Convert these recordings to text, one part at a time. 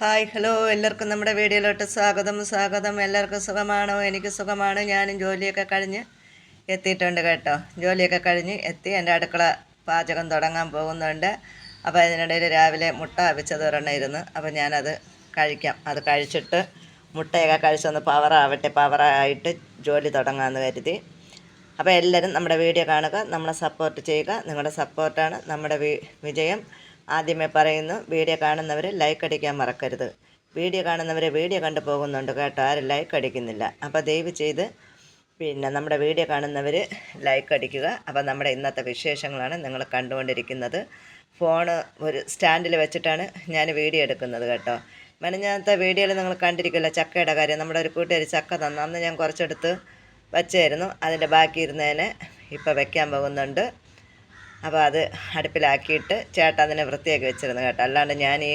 Hi hello. എല്ലാവർക്കും നമ്മുടെ വീഡിയോയിലോട്ട് സ്വാഗതം. സ്വാഗതം. എല്ലാവർക്കും സുഖമാണോ? എനിക്ക് സുഖമാണ്. ഞാനും ജോലിയൊക്കെ കഴിഞ്ഞ് എത്തിയിട്ടുണ്ട് കേട്ടോ. ജോലിയൊക്കെ കഴിഞ്ഞ് എത്തി. എന്റെ അടുക്കള പാചകം തുടങ്ങാൻ പോകുന്നുണ്ട്. അപ്പോൾ അതിനിടയിൽ രാവിലെ മുട്ട അവിച്ചത് ഒരെണ്ണമായിരുന്നു അപ്പോൾ ഞാനത് കഴിക്കാം. അത് കഴിച്ചിട്ട് മുട്ടയൊക്കെ കഴിച്ചൊന്ന് പവറാവട്ടെ. പവറായിട്ട് ജോലി തുടങ്ങാമെന്ന് കരുതി. അപ്പോൾ എല്ലാവരും നമ്മുടെ വീഡിയോ കാണുക. നമ്മളെ സപ്പോർട്ട് ചെയ്യുക. നിങ്ങളുടെ സപ്പോർട്ടാണ് നമ്മുടെ വിജയം. ആദ്യമേ പറയുന്നു വീഡിയോ കാണുന്നവർ ലൈക്ക് അടിക്കാൻ മറക്കരുത്. വീഡിയോ കാണുന്നവർ വീഡിയോ കണ്ടു പോകുന്നുണ്ട് കേട്ടോ ആരും ലൈക്ക് അടിക്കുന്നില്ല. അപ്പോൾ ദയവ് ചെയ്ത് പിന്നെ നമ്മുടെ വീഡിയോ കാണുന്നവർ ലൈക്ക് അടിക്കുക. അപ്പോൾ നമ്മുടെ ഇന്നത്തെ വിശേഷങ്ങളാണ് നിങ്ങൾ കണ്ടുകൊണ്ടിരിക്കുന്നത്. ഫോണ് ഒരു സ്റ്റാൻഡിൽ വെച്ചിട്ടാണ് ഞാൻ വീഡിയോ എടുക്കുന്നത് കേട്ടോ. മെനഞ്ഞാത്ത വീഡിയോയിൽ നിങ്ങൾ കണ്ടിരിക്കില്ല ചക്കയുടെ കാര്യം. നമ്മുടെ ഒരു കൂട്ടുകാർ ചക്ക തന്നു. അന്ന് ഞാൻ കുറച്ചെടുത്ത് വച്ചായിരുന്നു. അതിന്റെ ബാക്കി ഇരുന്നതിനെ ഇപ്പോൾ വെക്കാൻ പോകുന്നുണ്ട്. അപ്പോൾ അത് അടുപ്പിലാക്കിയിട്ട് ചേട്ടൻ അതിനെ വൃത്തിയാക്കി വെച്ചിരുന്നു കേട്ടോ. അല്ലാണ്ട് ഞാൻ ഈ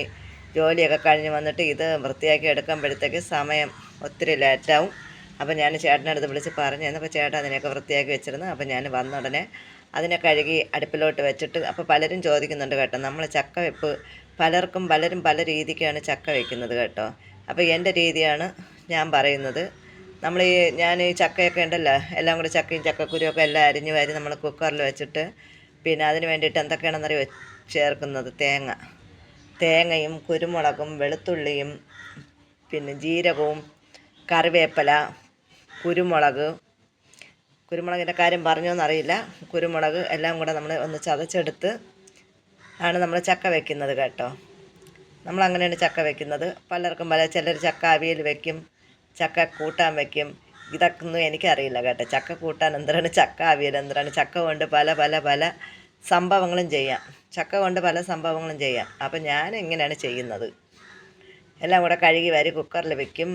ജോലിയൊക്കെ കഴിഞ്ഞ് വന്നിട്ട് ഇത് വൃത്തിയാക്കി എടുക്കുമ്പോഴത്തേക്ക് സമയം ഒത്തിരി ലേറ്റാവും. അപ്പോൾ ഞാൻ ചേട്ടന്റെ അടുത്ത് വിളിച്ച് പറഞ്ഞു അപ്പോൾ ചേട്ടൻ അതിനെയൊക്കെ വൃത്തിയാക്കി വെച്ചിരുന്നു. അപ്പോൾ ഞാൻ വന്ന ഉടനെ അതിനെ കഴുകി അടുപ്പിലോട്ട് വെച്ചിട്ട് അപ്പോൾ പലരും ചോദിക്കുന്നുണ്ട് കേട്ടോ. നമ്മൾ ചക്ക വെപ്പ് പലർക്കും പലരും പല രീതിക്കാണ് ചക്ക വെക്കുന്നത് കേട്ടോ. അപ്പോൾ എന്റെ രീതിയാണ് ഞാൻ പറയുന്നത്. നമ്മൾ ഈ ഞാൻ ഈ ചക്കയൊക്കെ ഉണ്ടല്ലോ എല്ലാം കൂടി ചക്കയും ചക്കക്കുരുവൊക്കെ എല്ലാം അരിഞ്ഞ് വാരി നമ്മൾ കുക്കറിൽ വെച്ചിട്ട് പിന്നെ അതിന് വേണ്ടിയിട്ട് എന്തൊക്കെയാണെന്നറിയോ ചേർക്കുന്നത്? തേങ്ങ. തേങ്ങയും കുരുമുളകും വെളുത്തുള്ളിയും പിന്നെ ജീരകവും കറിവേപ്പില കുരുമുളക്. കുരുമുളകിന്റെ കാര്യം പറഞ്ഞോ എന്നറിയില്ല കുരുമുളക് എല്ലാം കൂടെ നമ്മൾ ഒന്ന് ചതച്ചെടുത്ത് ആണ് നമ്മൾ ചക്ക വെക്കുന്നത് കേട്ടോ. നമ്മൾ അങ്ങനെയാണ് ചക്ക വെക്കുന്നത്. പലർക്കും പല ചിലർ ചക്ക അവിയൽ വെക്കും ചക്ക കൂട്ടാൻ വെക്കും. ഇതൊക്കെ ഒന്നും എനിക്കറിയില്ല കേട്ടോ. ചക്ക കൂട്ടാൻ എന്തിനാണ്? ചക്ക അവിയൽ എന്തിനാണ്? ചക്ക കൊണ്ട് പല പല പല സംഭവങ്ങളും ചെയ്യാം. ചക്ക കൊണ്ട് പല സംഭവങ്ങളും ചെയ്യാം. അപ്പം ഞാൻ ഇങ്ങനെയാണ് ചെയ്യുന്നത്? എല്ലാം കൂടെ കഴുകി വാരി കുക്കറിൽ വെക്കും.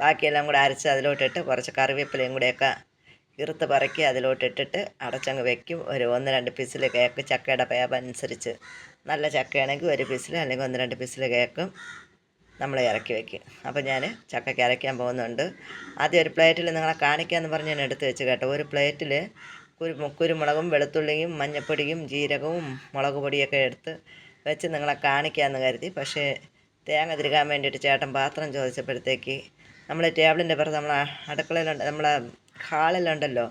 ബാക്കിയെല്ലാം കൂടെ അരച്ച് അതിലോട്ടിട്ട് കുറച്ച് കറിവേപ്പിലയും കൂടെയൊക്കെ ഇറുത്ത് പറക്കി അതിലോട്ടിട്ടിട്ട് അടച്ചങ്ങ് വെക്കും. ഒരു ഒന്ന് രണ്ട് പിസിൽ കേക്ക്. ചക്കയുടെ പേപ്പ് അനുസരിച്ച് നല്ല ചക്കയാണെങ്കിൽ ഒരു പിസിൽ അല്ലെങ്കിൽ ഒന്ന് രണ്ട് പിസിൽ കേക്കും. നമ്മൾ ഇറക്കി വെക്കും. അപ്പോൾ ഞാൻ ചക്കയ്ക്ക് അരയ്ക്കാൻ പോകുന്നുണ്ട്. ആദ്യം ഒരു പ്ലേറ്റിൽ നിങ്ങളെ കാണിക്കാമെന്ന് പറഞ്ഞ് ഞാൻ എടുത്ത് വെച്ച് കേട്ടോ. ഒരു പ്ലേറ്റിൽ കുരു കുരുമുളകും വെളുത്തുള്ളിയും മഞ്ഞപ്പൊടിയും ജീരകവും മുളക് പൊടിയൊക്കെ എടുത്ത് വെച്ച് നിങ്ങളെ കാണിക്കാമെന്ന് കരുതി. പക്ഷേ തേങ്ങ തിരുകാൻ വേണ്ടിയിട്ട് ചേട്ടൻ പാത്രം ചോദിച്ചപ്പോഴത്തേക്ക് നമ്മൾ ടേബിളിന്റെ പുറത്ത് നമ്മളെ അടുക്കളയിലുണ്ട് നമ്മളെ ഹാളിലുണ്ടല്ലോ.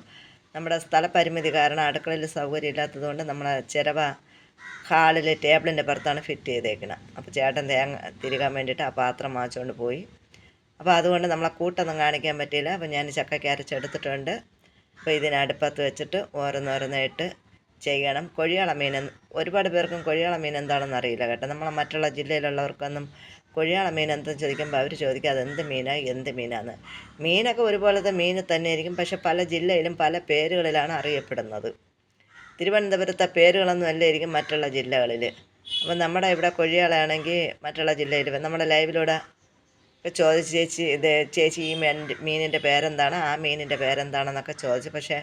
നമ്മുടെ സ്ഥലപരിമിതി കാരണം അടുക്കളയിൽ സൗകര്യം ഇല്ലാത്തതുകൊണ്ട് നമ്മളെ ചിരവ ഹാളിൽ ടേബിളിന്റെ പുറത്താണ് ഫിറ്റ് ചെയ്തേക്കുന്നത് അപ്പോൾ ചേട്ടൻ തേങ്ങ തിരുകാൻ വേണ്ടിയിട്ട് ആ പാത്രം വാങ്ങിച്ചുകൊണ്ട് പോയി. അപ്പോൾ അതുകൊണ്ട് നമ്മളെ കൂട്ടൊന്നും കാണിക്കാൻ പറ്റിയില്ല. അപ്പോൾ ഞാൻ ചക്കയ്ക്ക് അരച്ചെടുത്തിട്ടുണ്ട്. അപ്പോൾ ഇതിന് അടുപ്പത്ത് വെച്ചിട്ട് ഓരോന്നോരോന്നായിട്ട് ചെയ്യണം. കൊഴിയാള മീൻ ഒരുപാട് പേർക്കും കൊഴിയാള മീൻ എന്താണെന്ന് അറിയില്ല കേട്ടോ. നമ്മളെ മറ്റുള്ള ജില്ലയിലുള്ളവർക്കൊന്നും കൊഴിയാള മീൻ എന്താണെന്ന് ചോദിക്കുമ്പോൾ അവർ ചോദിക്കുക അതെന്ത് മീനാണ് എന്ത് മീനാണ് മീനൊക്കെ ഒരുപോലത്തെ മീൻ തന്നെ ആയിരിക്കും പക്ഷെ പല ജില്ലയിലും പല പേരുകളിലാണ് അറിയപ്പെടുന്നത്. തിരുവനന്തപുരത്തെ പേരുകളൊന്നും അല്ലായിരിക്കും മറ്റുള്ള ജില്ലകളിൽ അപ്പം നമ്മുടെ ഇവിടെ കൊഴിയാളാണെങ്കിൽ മറ്റുള്ള ജില്ലയിൽ നമ്മുടെ ലൈവിലൂടെ ഇപ്പോൾ ചോദിച്ച് ചേച്ചി ഇത് ചേച്ചി ഈ മീൻ മീനിന്റെ പേരെന്താണ്? ആ മീനിന്റെ പേരെന്താണെന്നൊക്കെ ചോദിച്ചു. പക്ഷേ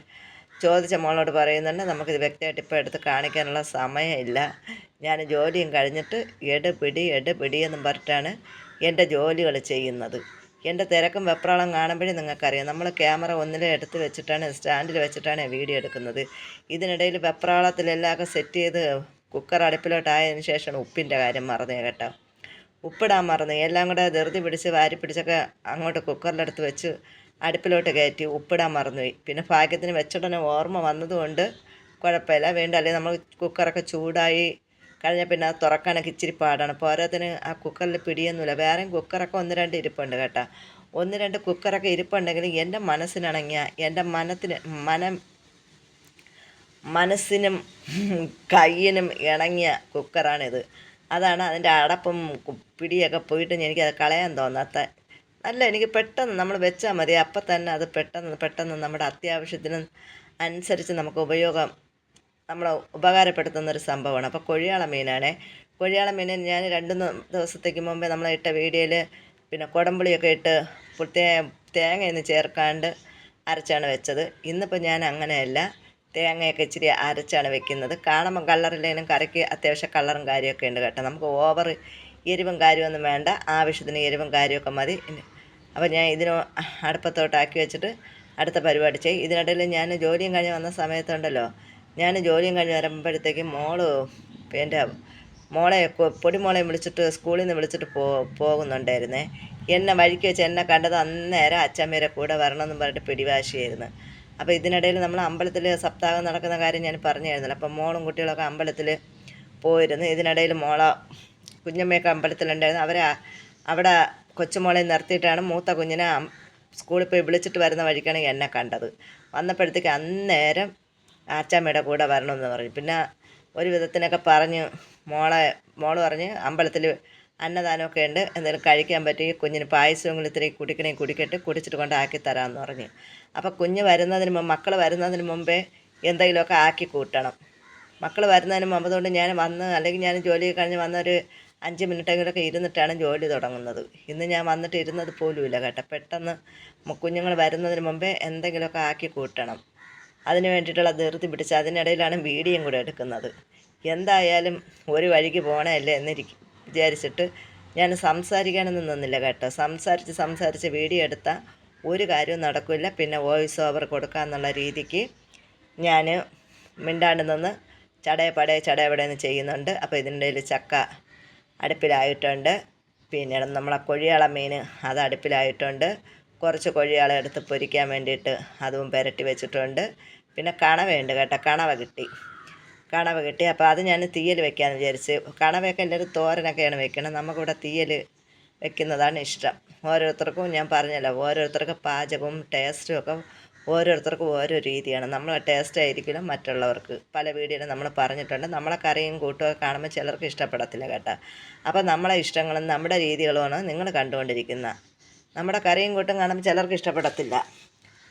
ചോദിച്ച മോളോട് പറയുന്നുണ്ട് നമുക്കിത് വ്യക്തമായിട്ട് ഇപ്പോൾ എടുത്ത് കാണിക്കാനുള്ള സമയമില്ല. ഞാൻ ജോലിയും കഴിഞ്ഞിട്ട് എടുപിടി എടുപിടി എട് പിടി എന്നും പറഞ്ഞിട്ടാണ് എന്റെ ജോലികൾ ചെയ്യുന്നത്. എന്റെ തിരക്കും വെപ്രാളം കാണുമ്പോഴേ നിങ്ങൾക്കറിയാം. നമ്മൾ ക്യാമറ ഒന്നിലെ എടുത്ത് വെച്ചിട്ടാണ് സ്റ്റാൻഡിൽ വെച്ചിട്ടാണ് വീഡിയോ എടുക്കുന്നത്. ഇതിനിടയിൽ വെപ്രാളത്തിലെല്ലാം സെറ്റ് ചെയ്ത് കുക്കർ അടുപ്പിലോട്ടായതിനു ശേഷം ഉപ്പിന്റെ കാര്യം മറന്നു കേട്ടോ. ഉപ്പിടാൻ മറന്നു. എല്ലാം കൂടെ ധൃതി പിടിച്ച് വാരി പിടിച്ചൊക്കെ അങ്ങോട്ട് കുക്കറിലെടുത്ത് വെച്ച് അടുപ്പിലോട്ട് കയറ്റി ഉപ്പിടാൻ മറന്നുപോയി പിന്നെ ഭാഗ്യത്തിന് വെച്ചുടനെ ഓർമ്മ വന്നതുകൊണ്ട് കുഴപ്പമില്ല. വീണ്ടും അല്ലെങ്കിൽ നമ്മൾ കുക്കറൊക്കെ ചൂടായി കഴിഞ്ഞാൽ പിന്നെ അത് തുറക്കാനൊക്കെ ഇച്ചിരി പാടാണ്. പോരാത്തിന് ആ കുക്കറിൽ പിടിയൊന്നുമില്ല. വേറെ കുക്കറൊക്കെ ഒന്ന് രണ്ട് ഇരിപ്പുണ്ട് കേട്ടോ. ഒന്ന് രണ്ട് കുക്കറൊക്കെ ഇരിപ്പുണ്ടെങ്കിൽ എന്റെ മനസ്സിനിണങ്ങിയ എന്റെ മനത്തിന് മനം മനസ്സിനും കയ്യനും ഇണങ്ങിയ കുക്കറാണിത്. അതാണ് അതിന്റെ അടപ്പും പിടിയൊക്കെ പോയിട്ട് എനിക്കത് കളയാൻ തോന്നാത്ത. നല്ല എനിക്ക് പെട്ടെന്ന് നമ്മൾ വെച്ചാൽ മതി. അപ്പം തന്നെ അത് പെട്ടെന്ന് പെട്ടെന്ന് നമ്മുടെ അത്യാവശ്യത്തിന് അനുസരിച്ച് നമുക്ക് ഉപയോഗം നമ്മൾ ഉപകാരപ്പെടുത്തുന്ന ഒരു സംഭവമാണ്. അപ്പോൾ കൊഴിയാള മീനാണേ. കൊഴിയാള മീൻ ഞാൻ രണ്ട് ദിവസത്തേക്ക് മുമ്പേ ഇട്ട വീഡിയോയിൽ പിന്നെ കുടംപുളിയൊക്കെ ഇട്ട് തേ തേങ്ങയൊന്നും ചേർക്കാണ്ട് അരച്ചാണ് വെച്ചത്. ഇന്നിപ്പോൾ ഞാൻ അങ്ങനെയല്ല. തേങ്ങയൊക്കെ ഇച്ചിരി അരച്ചാണ് വെക്കുന്നത്. കാണുമ്പോൾ കളറില്ലെങ്കിലും കറിക്ക് അത്യാവശ്യം കളറും കാര്യമൊക്കെ ഉണ്ട് കേട്ടോ. നമുക്ക് ഓവർ എരിവും കാര്യമൊന്നും വേണ്ട. ആവശ്യത്തിന് എരിവും കാര്യമൊക്കെ മതി. അപ്പോൾ ഞാൻ ഇതിന് അടുപ്പത്തോട്ടാക്കി വെച്ചിട്ട് അടുത്ത പരിപാടി ചെയ്യും. ഇതിനിടയിൽ ഞാൻ ജോലിയും കഴിഞ്ഞ് വന്ന സമയത്തുണ്ടല്ലോ. ഞാൻ ജോലിയും കഴിഞ്ഞ് വരുമ്പോഴത്തേക്കും മോൾ എന്റെ മോളെ പൊടിമോളെ വിളിച്ചിട്ട് സ്കൂളിൽ നിന്ന് വിളിച്ചിട്ട് പോ പോകുന്നുണ്ടായിരുന്നേ. എന്നെ വഴിക്ക് വെച്ച് എന്നെ കണ്ടത് അന്നേരം അച്ഛമ്മേരെ കൂടെ വരണമെന്നും പറഞ്ഞിട്ട് പിടിവാശിയായിരുന്നു. അപ്പോൾ ഇതിനിടയിൽ നമ്മൾ അമ്പലത്തിൽ സപ്താഹം നടക്കുന്ന കാര്യം ഞാൻ പറഞ്ഞായിരുന്നല്ലോ. അപ്പം മോളും കുട്ടികളൊക്കെ അമ്പലത്തിൽ പോയിരുന്നു. ഇതിനിടയിൽ മോള കുഞ്ഞമ്മയൊക്കെ അമ്പലത്തിലുണ്ടായിരുന്നു. അവരെ അവിടെ കൊച്ചുമോളെ നിർത്തിയിട്ടാണ് മൂത്ത കുഞ്ഞിനെ സ്കൂളിൽ പോയി വിളിച്ചിട്ട് വരുന്ന വഴിക്കാണ് എന്നെ കണ്ടത്. വന്നപ്പോഴത്തേക്ക് അന്നേരം ആച്ചാമ്മയുടെ കൂടെ വരണമെന്ന് പറഞ്ഞു. പിന്നെ ഒരു വിധത്തിനൊക്കെ പറഞ്ഞ് മോളെ മോൾ പറഞ്ഞ് അമ്പലത്തിൽ അന്നദാനമൊക്കെ ഉണ്ട്. എന്തെങ്കിലും കഴിക്കാൻ പറ്റി കുഞ്ഞിന് പായസവും ഇത്തിരി കുടിക്കണേ കുടിക്കട്ട് കുടിച്ചിട്ട് കൊണ്ട് ആക്കി തരാമെന്ന് പറഞ്ഞു. അപ്പോൾ കുഞ്ഞ് വരുന്നതിന് മുമ്പ് മക്കൾ വരുന്നതിന് മുമ്പേ എന്തെങ്കിലുമൊക്കെ ആക്കി കൂട്ടണം. മക്കൾ വരുന്നതിന് മുമ്പ് അതുകൊണ്ട് ഞാൻ വന്ന് അല്ലെങ്കിൽ ഞാൻ ജോലി കഴിഞ്ഞ് വന്നൊരു അഞ്ച് മിനിറ്റെങ്കിലൊക്കെ ഇരുന്നിട്ടാണ് ജോലി തുടങ്ങുന്നത്. ഇന്ന് ഞാൻ വന്നിട്ട് ഇരുന്നത് പോലുമില്ല കേട്ടോ. പെട്ടെന്ന് കുഞ്ഞുങ്ങൾ വരുന്നതിന് മുമ്പേ എന്തെങ്കിലുമൊക്കെ ആക്കി കൂട്ടണം. അതിന് വേണ്ടിയിട്ടുള്ള ധൃതി പിടിച്ച് അതിനിടയിലാണ് വീഡിയോയും കൂടെ എടുക്കുന്നത്. എന്തായാലും ഒരു വഴിക്ക് പോകണമല്ലേ എന്നിരിക്കും വിചാരിച്ചിട്ട് ഞാൻ സംസാരിക്കാനൊന്നും നിന്നില്ല കേട്ടോ. സംസാരിച്ച് സംസാരിച്ച് വീഡിയോ എടുത്താൽ ഒരു കാര്യവും നടക്കില്ല. പിന്നെ വോയിസ് ഓവർ കൊടുക്കാമെന്നുള്ള രീതിക്ക് ഞാൻ മിണ്ടാണ്ട് നിന്ന് ചടയപ്പടയെ ചടയപടയെന്ന് ചെയ്യുന്നുണ്ട്. അപ്പോൾ ഇതിന്റെ ഇടയിൽ ചക്ക അടുപ്പിലായിട്ടുണ്ട്. പിന്നെ നമ്മളെ കൊഴിയാള മീൻ അത് അടുപ്പിലായിട്ടുണ്ട്. കുറച്ച് കൊഴിയാള എടുത്ത് പൊരിക്കാൻ വേണ്ടിയിട്ട് അതും പുരട്ടി വെച്ചിട്ടുണ്ട്. പിന്നെ കണവയുണ്ട് കേട്ടോ കണവ കിട്ടി. കണവ കിട്ടി. അപ്പോൾ അത് ഞാൻ തീയൽ വെക്കാമെന്ന് വിചാരിച്ച്. കണവയൊക്കെ എല്ലാവരും തോരനൊക്കെയാണ് വെക്കണം നമുക്കിവിടെ തീയൽ വെക്കുന്നതാണ് ഇഷ്ടം. ഓരോരുത്തർക്കും ഞാൻ പറഞ്ഞല്ലോ ഓരോരുത്തർക്ക് പാചകവും ടേസ്റ്റും ഒക്കെ ഓരോരുത്തർക്കും ഓരോ രീതിയാണ്. നമ്മൾ ടേസ്റ്റ് ആയിരിക്കില്ല മറ്റുള്ളവർക്ക്. പല വീഡിയോയിലും നമ്മൾ പറഞ്ഞിട്ടുണ്ട്. നമ്മളെ കറിയും കൂട്ടുമൊക്കെ കാണുമ്പോൾ ചിലർക്ക് ഇഷ്ടപ്പെടത്തില്ല കേട്ടോ. അപ്പോൾ നമ്മളെ ഇഷ്ടങ്ങളും നമ്മുടെ രീതികളുമാണ് നിങ്ങൾ കണ്ടുകൊണ്ടിരിക്കുന്നത് നമ്മുടെ കറിയും കൂട്ടും കാണുമ്പോൾ ചിലർക്ക് ഇഷ്ടപ്പെടത്തില്ല.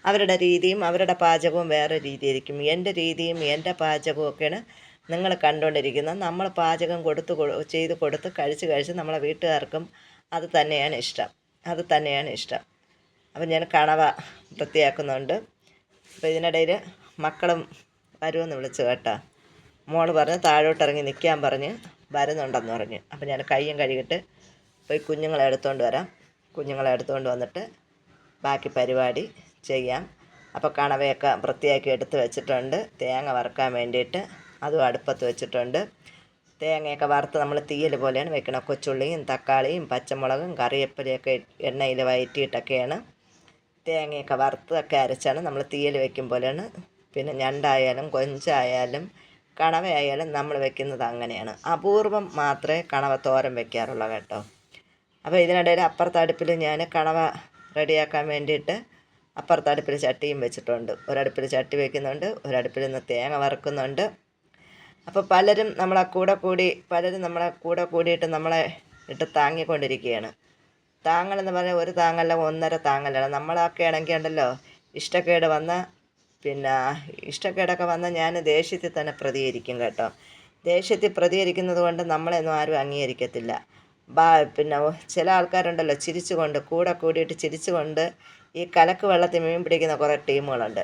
അവരുടെ രീതിയും അവരുടെ പാചകവും വേറെ രീതിയായിരിക്കും. എന്റെ രീതിയും എന്റെ പാചകവും ഒക്കെയാണ് നിങ്ങൾ കണ്ടുകൊണ്ടിരിക്കുന്നത്. നമ്മൾ പാചകം കൊടുത്ത് ചെയ്ത് കൊടുത്ത് കഴിച്ച് കഴിച്ച് നമ്മളെ വീട്ടുകാർക്കും അത് തന്നെയാണ് ഇഷ്ടം. അത് തന്നെയാണ് ഇഷ്ടം. അപ്പം ഞാൻ കണവ വൃത്തിയാക്കുന്നുണ്ട്. അപ്പോൾ ഇതിനിടയിൽ മക്കളും വരുമെന്ന് വിളിച്ചു കേട്ടോ. മോൾ പറഞ്ഞ് താഴോട്ട് ഇറങ്ങി നിൽക്കാൻ പറഞ്ഞ് വരുന്നുണ്ടെന്ന് പറഞ്ഞു. അപ്പം ഞാൻ കയ്യും കഴുകിയിട്ട് പോയി കുഞ്ഞുങ്ങളെ എടുത്തുകൊണ്ട് വരാം. കുഞ്ഞുങ്ങളെ എടുത്തുകൊണ്ട് വന്നിട്ട് ബാക്കി പരിപാടി ചെയ്യാം. അപ്പോൾ കണവയൊക്കെ വൃത്തിയാക്കി എടുത്ത് വെച്ചിട്ടുണ്ട്. തേങ്ങ വറുക്കാൻ വേണ്ടിയിട്ട് അതും അടുപ്പത്ത് വെച്ചിട്ടുണ്ട്. തേങ്ങയൊക്കെ വറുത്ത് നമ്മൾ തീയൽ പോലെയാണ് വെക്കണം കൊച്ചുള്ളിയും തക്കാളിയും പച്ചമുളകും കറിവേപ്പിലയൊക്കെ എണ്ണയിൽ വയറ്റിയിട്ടൊക്കെയാണ് തേങ്ങയൊക്കെ വറുത്തൊക്കെ അരച്ചാണ് നമ്മൾ തീയൽ വെക്കും പോലെയാണ്. പിന്നെ ഞണ്ടായാലും കൊഞ്ചായാലും കണവയായാലും നമ്മൾ വെക്കുന്നത് അങ്ങനെയാണ്. അപൂർവം മാത്രമേ കണവ തോരം വെക്കാറുള്ളൂ കേട്ടോ. അപ്പോൾ ഇതിനിടയിൽ അപ്പുറത്തടുപ്പിൽ ഞാൻ കണവ റെഡിയാക്കാൻ വേണ്ടിയിട്ട് അപ്പുറത്തടുപ്പിൽ ചട്ടിയും വെച്ചിട്ടുണ്ട്. ഒരടുപ്പിൽ ചട്ടി വയ്ക്കുന്നുണ്ട് ഒരടുപ്പിൽ നിന്ന് തേങ്ങ വറുക്കുന്നുണ്ട്. അപ്പോൾ പലരും നമ്മളെ കൂടെ കൂടി പലരും നമ്മളെ കൂടെ കൂടിയിട്ട് നമ്മളെ ഇട്ട് താങ്ങിക്കൊണ്ടിരിക്കുകയാണ്. താങ്ങലെന്ന് പറഞ്ഞാൽ ഒരു താങ്ങല്ല ഒന്നര താങ്ങലാണ്. നമ്മളൊക്കെ ആണെങ്കിൽ ഉണ്ടല്ലോ ഇഷ്ടക്കേട് വന്ന പിന്നെ ഇഷ്ടക്കേടൊക്കെ വന്നാൽ ഞാൻ ദേഷ്യത്തിൽ തന്നെ പ്രതികരിക്കും കേട്ടോ. ദേഷ്യത്തിൽ പ്രതികരിക്കുന്നത് കൊണ്ട് നമ്മളെയൊന്നും ആരും അംഗീകരിക്കത്തില്ല. ബാ പിന്നെ ചില ആൾക്കാരുണ്ടല്ലോ ചിരിച്ചുകൊണ്ട് കൂടെ കൂടിയിട്ട് ചിരിച്ചുകൊണ്ട് ഈ കലക്ക് വെള്ളത്തിൽ മീൻ പിടിക്കുന്ന കുറേ ടീമുകളുണ്ട്.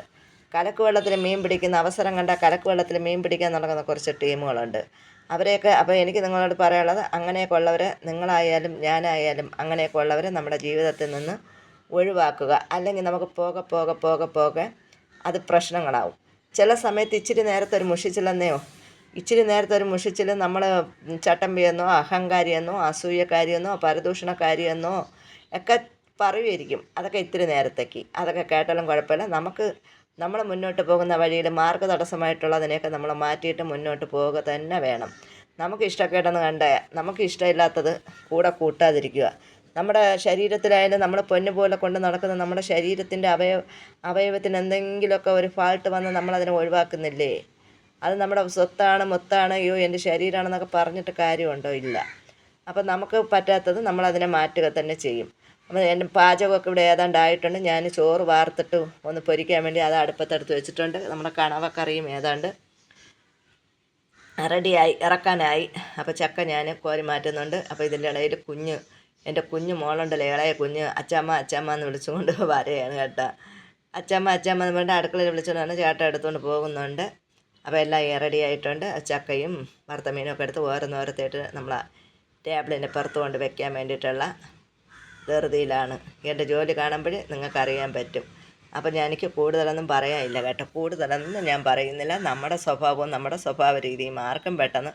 കലക്ക് വെള്ളത്തിൽ മീൻ പിടിക്കുന്ന അവസരം കണ്ട കലക്ക് വെള്ളത്തിൽ മീൻ പിടിക്കാൻ നടക്കുന്ന കുറച്ച് ടീമുകളുണ്ട്. അവരെയൊക്കെ അപ്പോൾ എനിക്ക് നിങ്ങളോട് പറയാനുള്ളത് അങ്ങനെയൊക്കെ ഉള്ളവരെ നിങ്ങളായാലും ഞാനായാലും അങ്ങനെയൊക്കെ ഉള്ളവരെ നമ്മുടെ ജീവിതത്തിൽ നിന്ന് ഒഴിവാക്കുക. അല്ലെങ്കിൽ നമുക്ക് പോകെ പോകെ പോകെ പോകെ അത് പ്രശ്നങ്ങളാവും. ചില സമയത്ത് ഇച്ചിരി നേരത്തെ ഒരു മുഷിച്ചില്ലെന്നെയോ? ഇച്ചിരി നേരത്തെ ഒരു മുഷിച്ചിൽ നമ്മൾ ചട്ടമ്പിയെന്നോ അഹങ്കാരിയെന്നോ അസൂയക്കാരിയെന്നോ പരദൂഷണക്കാരിയെന്നോ ഒക്കെ പറയുമായിരിക്കും അതൊക്കെ ഇത്തിരി നേരത്തേക്ക്. അതൊക്കെ കേട്ടാലും കുഴപ്പമില്ല. നമുക്ക് നമ്മൾ മുന്നോട്ട് പോകുന്ന വഴിയിൽ മാർഗ തടസ്സമായിട്ടുള്ളതിനെയൊക്കെ നമ്മൾ മാറ്റിയിട്ട് മുന്നോട്ട് പോവുക തന്നെ വേണം. നമുക്ക് ഇഷ്ടക്കേടെന്ന് കണ്ട നമുക്ക് ഇഷ്ടമില്ലാത്തത് കൂടെ കൂട്ടാതിരിക്കുക. നമ്മുടെ ശരീരത്തിലായാലും നമ്മൾ പൊന്നു പോലെ കൊണ്ട് നടക്കുന്ന നമ്മുടെ ശരീരത്തിന്റെ അവയവ അവയവത്തിന് എന്തെങ്കിലുമൊക്കെ ഒരു ഫാൾട്ട് വന്ന് നമ്മളതിനെ ഒഴിവാക്കുന്നില്ലേ? അത് നമ്മുടെ സ്വത്താണ് മൊത്താണ് അയ്യോ എന്റെ ശരീരമാണെന്നൊക്കെ പറഞ്ഞിട്ട് കാര്യമുണ്ടോ? ഇല്ല. അപ്പം നമുക്ക് പറ്റാത്തത് നമ്മളതിനെ മാറ്റുക തന്നെ ചെയ്യും. അപ്പം എന്റെ പാചകമൊക്കെ ഇവിടെ ഏതാണ്ട് ആയിട്ടുണ്ട് ഞാൻ ചോറ് വാർത്തിട്ട് ഒന്ന് പൊരിക്കാൻ വേണ്ടി അത് അടുപ്പത്തെടുത്ത് വെച്ചിട്ടുണ്ട്. നമ്മുടെ കണവക്കറിയും ഏതാണ്ട് റെഡിയായി ഇറക്കാനായി. അപ്പോൾ ചക്ക ഞാൻ കോരി മാറ്റുന്നുണ്ട്. അപ്പോൾ ഇതിന്റെ ഇടയിൽ കുഞ്ഞ് എന്റെ കുഞ്ഞ് മോളുണ്ടല്ലോ ഇളയ കുഞ്ഞ്. അച്ചമ്മ അച്ചമ്മ എന്ന് വിളിച്ചുകൊണ്ട് വരെയാണ് കേട്ടോ. അച്ചമ്മ അച്ചമ്മ എന്ന് പറഞ്ഞിട്ട് അടുക്കളയിൽ വിളിച്ചുകൊണ്ടാണ് ചേട്ടൻ എടുത്തുകൊണ്ട് പോകുന്നുണ്ട്. അപ്പോൾ എല്ലാം റെഡി ആയിട്ടുണ്ട്. ചക്കയും വറുത്ത മീനും ഒക്കെ എടുത്ത് ഓരോന്നോരത്തായിട്ട് നമ്മൾ ടേബിളിന്റെ പുറത്ത് കൊണ്ട് വെക്കാൻ വേണ്ടിയിട്ടുള്ള ധൃതിയിലാണ്. എന്റെ ജോലി കാണുമ്പോൾ നിങ്ങൾക്ക് അറിയാൻ പറ്റും. അപ്പോൾ ഞാൻ എനിക്ക് കൂടുതലൊന്നും പറയാനില്ല കേട്ടോ. കൂടുതലൊന്നും ഞാൻ പറയുന്നില്ല. നമ്മുടെ സ്വഭാവവും നമ്മുടെ സ്വഭാവ രീതിയും ആർക്കും പെട്ടെന്ന്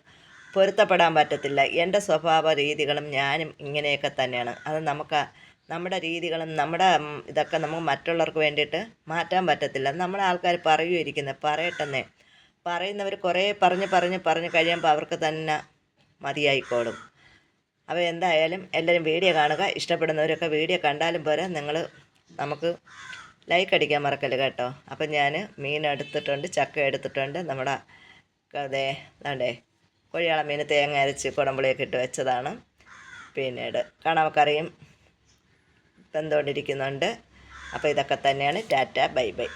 പൊരുത്തപ്പെടാൻ പറ്റത്തില്ല. എന്റെ സ്വഭാവ രീതികളും ഞാനും ഇങ്ങനെയൊക്കെ തന്നെയാണ്. അത് നമുക്ക് നമ്മുടെ രീതികളും നമ്മുടെ ഇതൊക്കെ നമുക്ക് മറ്റുള്ളവർക്ക് വേണ്ടിയിട്ട് മാറ്റാൻ പറ്റത്തില്ല. നമ്മളെ ആൾക്കാർ പറയുമായിരിക്കുന്നത് പറയട്ടെന്നേ. പറയുന്നവർ കുറേ പറഞ്ഞ് പറഞ്ഞ് പറഞ്ഞ് കഴിയുമ്പോൾ അവർക്ക് തന്നെ മതിയായിക്കോളും. അപ്പോൾ എന്തായാലും എല്ലാവരും വീഡിയോ കാണുക. ഇഷ്ടപ്പെടുന്നവരൊക്കെ വീഡിയോ കണ്ടാലും പോരാ. നിങ്ങൾ നമുക്ക് ലൈക്ക് അടിക്കാൻ മറക്കല്ലേ കേട്ടോ? അപ്പം ഞാൻ മീൻ എടുത്തിട്ടുണ്ട് ചക്ക എടുത്തിട്ടുണ്ട്. നമ്മുടെ അതെ അതെ കൊഴിയാള മീൻ തേങ്ങ അരച്ച് കുടമ്പുളിയൊക്കെ ഇട്ട് വെച്ചതാണ്. പിന്നീട് കാണാമക്കറിയും വെന്തുകൊണ്ടിരിക്കുന്നുണ്ട് അപ്പോൾ ഇതൊക്കെ തന്നെയാണ്. Tata bye bye.